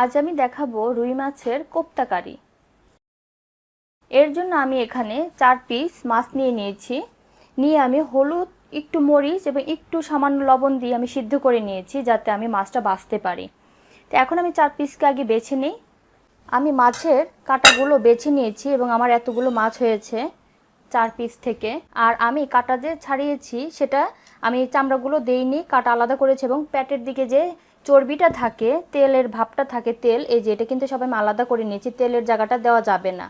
আজ আমি দেখাবো রুই মাছের কোপ্তা কারি। এর জন্য আমি এখানে চার পিস মাছ নিয়ে নিয়েছি। নিয়ে আমি হলুদ, একটু মরিচ এবং একটু সামান্য লবণ দিয়ে আমি সিদ্ধ করে নিয়েছি যাতে আমি মাছটা বাঁচতে পারি। তো এখন আমি চার পিসকে আগে বেছে নিই। আমি মাছের কাটাগুলো বেছে নিয়েছি এবং আমার এতগুলো মাছ হয়েছে চার পিস থেকে। আর আমি কাটা যে ছাড়িয়েছি সেটা আমি চামড়াগুলো দেইনি কাটা আলাদা করেছি এবং প্যাটের দিকে যে চর্বিটা থাকে, তেলের ভাবটা থাকে, তেল, এই যে এটা কিন্তু সবাই আমি আলাদা করে নিয়েছি, তেলের জায়গাটা দেওয়া যাবে না।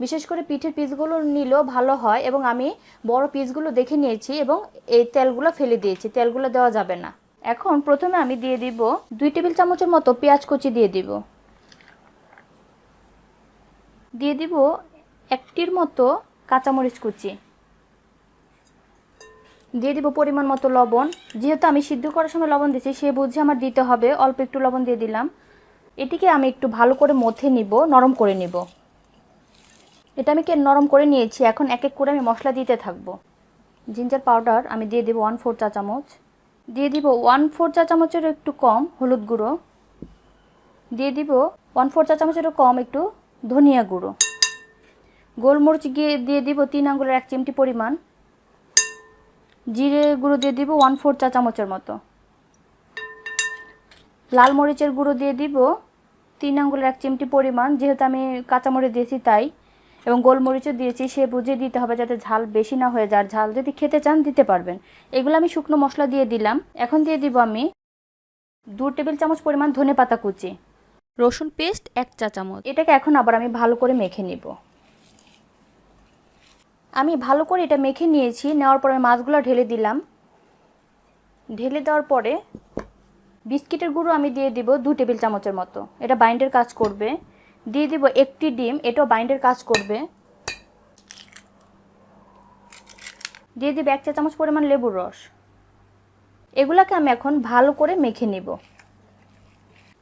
বিশেষ করে পিঠের পিসগুলো নিলেও ভালো হয় এবং আমি বড় পিসগুলো দেখে নিয়েছি এবং এই তেলগুলো ফেলে দিয়েছি, তেলগুলো দেওয়া যাবে না। এখন প্রথমে আমি দিয়ে দিব দুই টেবিল চামচের মতো পেঁয়াজ কুচি দিয়ে দিব। দিয়ে দিব একটির মতো কাঁচামরিচ কুচি। দিয়ে দিব পরিমাণ মতো লবণ। যেহেতু আমি সিদ্ধ করার সময় লবণ দিয়েছি, সে বুঝে আমার দিতে হবে। অল্প একটু লবণ দিয়ে দিলাম। এটিকে আমি একটু ভালো করে মথে নিব, নরম করে নিব। এটা আমি কে নরম করে নিয়েছি, এখন এক এক করে আমি মশলা দিতে থাকব। জিঞ্জার পাউডার আমি দিয়ে দেবো ওয়ান ফোর চা চামচ। দিয়ে দিব ওয়ান ফোর চা চামচের একটু কম হলুদ গুঁড়ো। দিয়ে দিব ওয়ান ফোর চা চামচেরও কম একটু ধনিয়া গুঁড়ো। গোলমরিচ গিয়ে দিয়ে দিব তিন আঙ্গুলের এক চিমটি পরিমাণ। জিরে গুঁড়ো দিয়ে দিব ওয়ান ফোর চা চামচের মতো। লাল মরিচের গুঁড়ো দিয়ে দিব তিন আঙ্গুলের এক চিমটি পরিমাণ যেহেতু আমি কাঁচামরিচ দিয়েছি তাই এবং গোলমরিচও দিয়েছি সে বুঝে দিতে হবে যাতে ঝাল বেশি না হয়ে যায়। ঝাল যদি খেতে চান দিতে পারবেন। এগুলো আমি শুকনো মশলা দিয়ে দিলাম। এখন দিয়ে দিব আমি দু টেবিল চামচ পরিমাণ ধনে পাতা কুচি। রসুন পেস্ট এক চা চামচ। এটাকে এখন আবার আমি ভালো করে মেখে নিব। আমি ভালো করে এটা মেখে নিয়েছি, নেওয়ার পরে মাছগুলো ঢেলে দিলাম। ঢেলে দেওয়ার পরে বিস্কিটের গুঁড়ো আমি দিয়ে দিব দু টেবিল চামচের মতো। এটা বাইন্ডের কাজ করবে। দিয়ে দিব একটি ডিম, এটাও বাইন্ডের কাজ করবে। দিয়ে দিব এক চা চামচ পরিমাণ লেবুর রস। এগুলাকে আমি এখন ভালো করে মেখে নিব।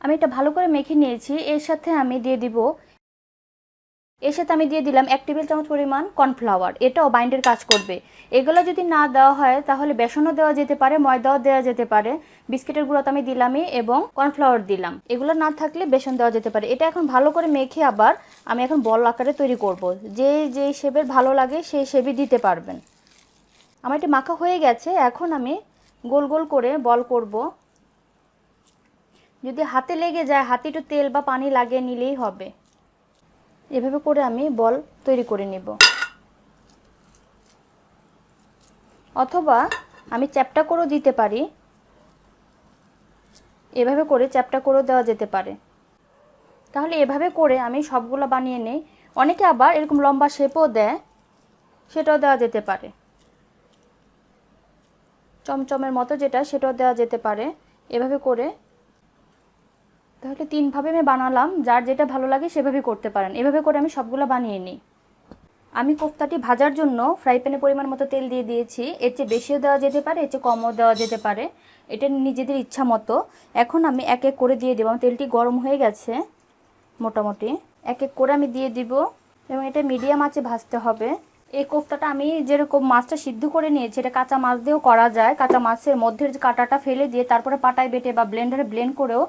আমি এটা ভালো করে মেখে নিয়েছি, এর সাথে আমি দিয়ে দিব এর সাথে আমি দিয়ে দিলাম এক টেবিল চামচ পরিমাণ কর্নফ্লাওয়ার। এটাও বাইন্ডের কাজ করবে। এগুলো যদি না দেওয়া হয়, তাহলে বেসনও দেওয়া যেতে পারে, ময়দাও দেওয়া যেতে পারে। বিস্কিটের গুঁড়ো তো আমি দিলামই এবং কর্নফ্লাওয়ার দিলাম। এগুলো না থাকলে বেসন দেওয়া যেতে পারে। এটা এখন ভালো করে মেখে আবার আমি এখন বল আকারে তৈরি করব। যে যে শেপের ভালো লাগে, সেই শেপই দিতে পারবেন। আমার এটি মাখা হয়ে গেছে। এখন আমি গোল গোল করে বল করব। যদি হাতে লেগে যায়, হাতে একটু তেল বা পানি লাগিয়ে নিলেই হবে। এভাবে করে আমি বল তৈরি করে নেব। অথবা আমি চ্যাপটা করেও দিতে পারি। এভাবে করে চ্যাপটা করেও দেওয়া যেতে পারে। তাহলে এভাবে করে আমি সবগুলো বানিয়ে নেই। অনেকে আবার এরকম লম্বা শেপও দেয়, সেটাও দেওয়া যেতে পারে। চমচমের মতো যেটা, সেটাও দেওয়া যেতে পারে। এভাবে করে তাহলে তিনভাবে আমি বানালাম, যার যেটা ভালো লাগে সেভাবেই করতে পারেন। এভাবে করে আমি সবগুলো বানিয়ে নিই। আমি কোফতাটি ভাজার জন্য ফ্রাই প্যানে পরিমাণ মতো তেল দিয়ে দিয়েছি। এর চেয়ে বেশিও দেওয়া যেতে পারে, এর চেয়ে কমও দেওয়া যেতে পারে। এটা নিজেদের ইচ্ছা মতো। এখন আমি এক এক করে দিয়ে দেবো। তেলটি গরম হয়ে গেছে, মোটামুটি। এক এক করে আমি দিয়ে দিব এবং এটা মিডিয়াম আঁচে ভাজতে হবে। এই কোফতাটা আমি যেরকম মাছটা সিদ্ধ করে নিয়েছি, এটা কাঁচা মাছ দিয়েও করা যায়। কাঁচা মাছের মধ্যের যে কাঁটাটা ফেলে দিয়ে তারপরে পাটায় বেটে বা ব্লেন্ডারে ব্লেন্ড করেও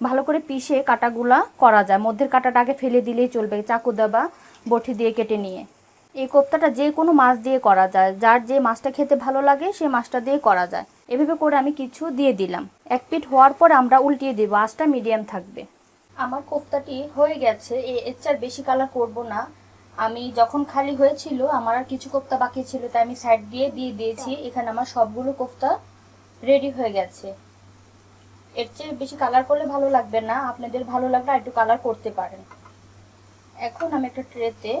ভালো করে পিষে কাটাগুলা করা যায়। মধ্যের কাটাটা আগে ফেলে দিলেই চলবে, চাকু বা বটি দিয়ে কেটে নিয়ে। এই কোপ্তাটা যে কোনো মাছ দিয়ে করা যায়। যার যে মাছটা খেতে ভালো লাগে সেই মাছটা দিয়ে করা যায়। এভাবে করে আমি কিছু দিয়ে দিলাম। এক পিঠ হওয়ার পর আমরা উল্টিয়ে দেবো, আঁচটা মিডিয়াম থাকবে। আমার কোফতাটি হয়ে গেছে এর চার বেশি কালার করব না। আমি যখন খালি হয়েছিল, আমার আর কিছু কোফতা বাকি ছিল, তাই আমি সাইড দিয়ে দিয়ে দিয়েছি। এখানে আমার সবগুলো কোফতা রেডি হয়ে গেছে। এর চেয়ে বেশি কালার করলে ভালো লাগবে না। আপনাদের ভালো লাগলে একটু কালার করতে পারেন। এখন আমি একটা ট্রেতে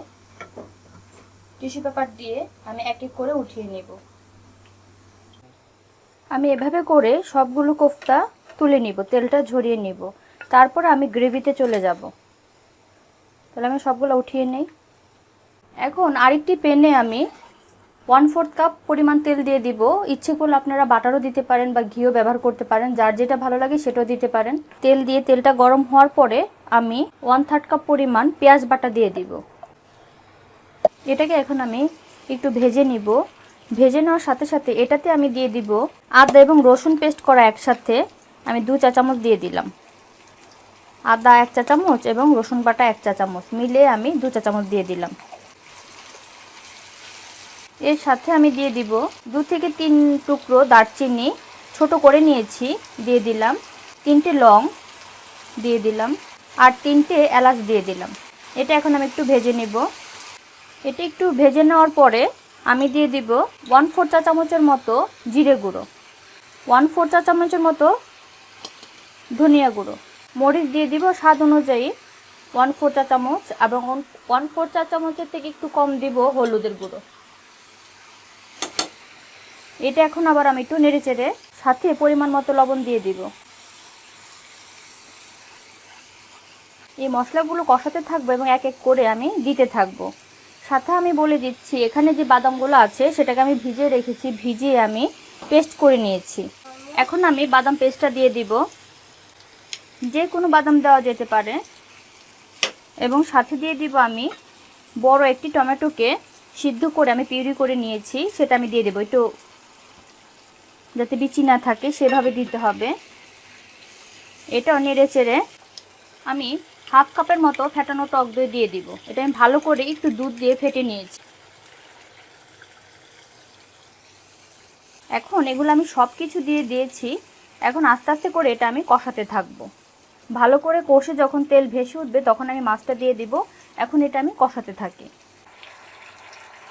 টিস্যু পেপার দিয়ে আমি এক এক করে উঠিয়ে নেব। আমি এভাবে করে সবগুলো কোফতা তুলে নিব, তেলটা ঝরিয়ে নিব। তারপর আমি গ্রেভিতে চলে যাব। তাহলে আমি সবগুলো উঠিয়ে নেই। এখন আরেকটি পেনে আমি ওয়ান ফোর্থ কাপ পরিমাণ তেল দিয়ে দিব। ইচ্ছে করলে আপনারা বাটারও দিতে পারেন বা ঘিও ব্যবহার করতে পারেন। যার যেটা ভালো লাগে সেটাও দিতে পারেন। তেল দিয়ে তেলটা গরম হওয়ার পরে আমি ওয়ান থার্ড কাপ পরিমাণ পেঁয়াজ বাটা দিয়ে দিব। এটাকে এখন আমি একটু ভেজে নিব। ভেজে নেওয়ার সাথে সাথে এটাতে আমি দিয়ে দিব আদা এবং রসুন পেস্ট করা একসাথে আমি দু চা চামচ দিয়ে দিলাম। আদা এক চা চামচ এবং রসুন বাটা এক চা চামচ মিলে আমি দু চা চামচ দিয়ে দিলাম। এর সাথে আমি দিয়ে দিব দু থেকে তিন টুকরো দারচিনি, ছোট করে নিয়েছি, দিয়ে দিলাম। তিনটে লং দিয়ে দিলাম আর তিনটে এলাচ দিয়ে দিলাম। এটা এখন আমি একটু ভেজে নেব। এটা একটু ভেজে নেওয়ার পরে আমি দিয়ে দিব ওয়ান ফোর চা চামচের মতো জিরে গুঁড়ো। ওয়ান ফোর চা চামচের মতো ধনিয়া গুঁড়ো। মরিচ দিয়ে দিব স্বাদ অনুযায়ী ওয়ান ফোর চা চামচ এবং ওয়ান ফোর চা চামচের থেকে একটু কম দিব হলুদের গুঁড়ো। এটা এখন আবার আমি একটু নেড়ে চেড়ে সাথে পরিমাণ মতো লবণ দিয়ে দিব। এই মশলাগুলো কষাতে থাকব এবং এক এক করে আমি দিতে থাকব। সাথে আমি বলে দিচ্ছি, এখানে যে বাদামগুলো আছে সেটাকে আমি ভিজিয়ে রেখেছি, ভিজিয়ে আমি পেস্ট করে নিয়েছি। এখন আমি বাদাম পেস্টটা দিয়ে দিব। যে কোনো বাদাম দেওয়া যেতে পারে। এবং সাথে দিয়ে দিব আমি বড় একটি টমেটোকে সিদ্ধ করে আমি পিউরি করে নিয়েছি, সেটা আমি দিয়ে দেবো। একটু যাতে বিচি না থাকে, সেভাবে দিতে হবে। এটা নেড়ে চেড়ে আমি হাফ কাপের মতো ফেটানো টক দই দিয়ে দিব। এটা আমি ভালো করে একটু দুধ দিয়ে ফেটে নিয়েছি। এখন এগুলো আমি সব কিছু দিয়ে দিয়েছি। এখন আস্তে আস্তে করে এটা আমি কষাতে থাকব। ভালো করে কষে যখন তেল ভেসে উঠবে, তখন আমি মাছটা দিয়ে দিব। এখন এটা আমি কষাতে থাকি।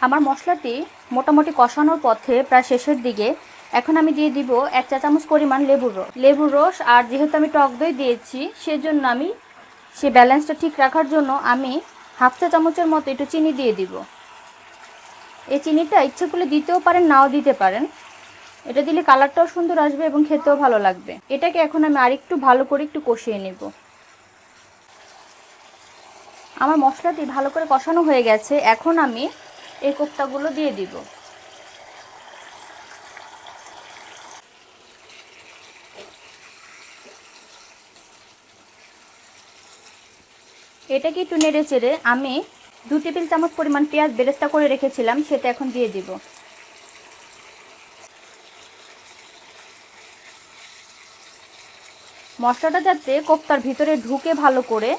আমার মশলাটি মোটামুটি কষানোর পথে প্রায় শেষের দিকে এখন আমি দিয়ে দিব এক চা চামচ পরিমাণ লেবুর রস। লেবুর রস আর যেহেতু আমি টক দই দিয়েছি, সেজন্য আমি সে ব্যালেন্সটা ঠিক রাখার জন্য আমি হাফ চা চামচের মতো একটু চিনি দিয়ে দিব। এই চিনিটা ইচ্ছে করলে দিতেও পারেন, নাও দিতে পারেন। এটা দিলে কালারটাও সুন্দর আসবে এবং খেতেও ভালো লাগবে। এটাকে এখন আমি আরেকটু ভালো করে একটু কষিয়ে নেব। আমার মশলাটি ভালো করে কষানো হয়ে গেছে। এখন আমি এই কোপ্তাগুলো দিয়ে দিব। এটাকে একটু নেড়ে চেড়ে আমি দু টেবিল চামচ পরিমাণ পেঁয়াজ বেরেস্তা করে রেখেছিলাম, সেটা এখন দিয়ে দিব। মশলাটা যাতে কোপ্তার ভিতরে ঢুকে ভালো করে,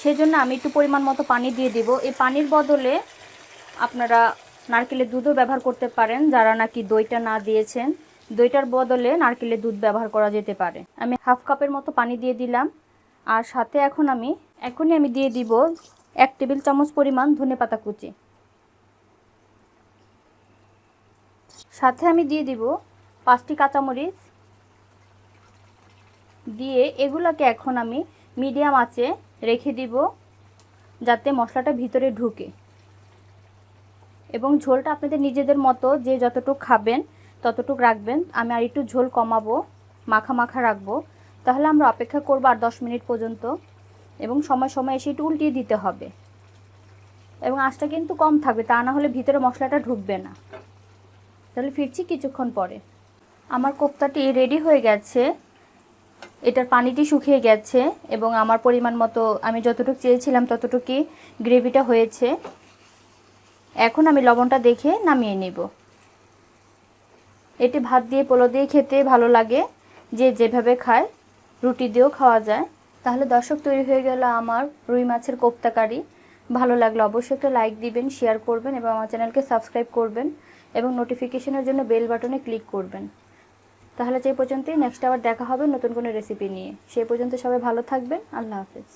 সেজন্য আমি একটু পরিমাণ মতো পানি দিয়ে দিব। এই পানির বদলে আপনারা নারকেলের দুধও ব্যবহার করতে পারেন, যারা নাকি দইটা না দিয়েছেন। দইটার বদলে নারকেলের দুধ ব্যবহার করা যেতে পারে। আমি হাফ কাপের মতো পানি দিয়ে দিলাম। আর সাথে এখন আমি, এখনই আমি দিয়ে দিব এক টেবিল চামচ পরিমাণ ধনে পাতা কুচি। সাথে আমি দিয়ে দিব পাঁচটি কাঁচামরিচ। দিয়ে এগুলোকে এখন আমি মিডিয়াম আঁচে রেখে দিব যাতে মশলাটা ভিতরে ঢুকে। এবং ঝোলটা আপনাদের নিজেদের মতো যে যতটুকু খাবেন, ততটুকু রাখবেন। আমি আর একটু ঝোল কমাবো, মাখা মাখা রাখব। তাহলে আমরা অপেক্ষা করব আর দশ মিনিট পর্যন্ত। এবং সময় সময় এসে একটু উল্টিয়ে দিতে হবে। এবং আঁচটা কিন্তু কম থাকবে, তা না হলে ভিতরে মশলাটা ঢুকবে না। তাহলে ফিরছি কিছুক্ষণ পরে। আমার কোফতাটি রেডি হয়ে গেছে। এটার পানিটি শুকিয়ে গেছে এবং আমার পরিমাণ মতো আমি যতটুকু চেয়েছিলাম ততটুকুই গ্রেভিটা হয়েছে। এখন আমি লবণটা দেখে নামিয়ে নিব। এটি ভাত দিয়ে পোলো দিয়ে খেতে ভালো লাগে, যে যেভাবে খায়। রুটি দিয়েও খাওয়া যায়। তাহলে দর্শক তৈরি হয়ে গেল আমার রুই মাছের কোপ্তা কারি ভালো লাগলে অবশ্যই একটা লাইক দিবেন শেয়ার করবেন এবং আমার চ্যানেলকে সাবস্ক্রাইব করবেন এবং নোটিফিকেশনের জন্য বেল বাটনে ক্লিক করবেন। তাহলে সেই পর্যন্তই নেক্সট আবার দেখা হবে নতুন কোনো রেসিপি নিয়ে। সেই পর্যন্ত সবাই ভালো থাকবেন, আল্লাহ হাফেজ।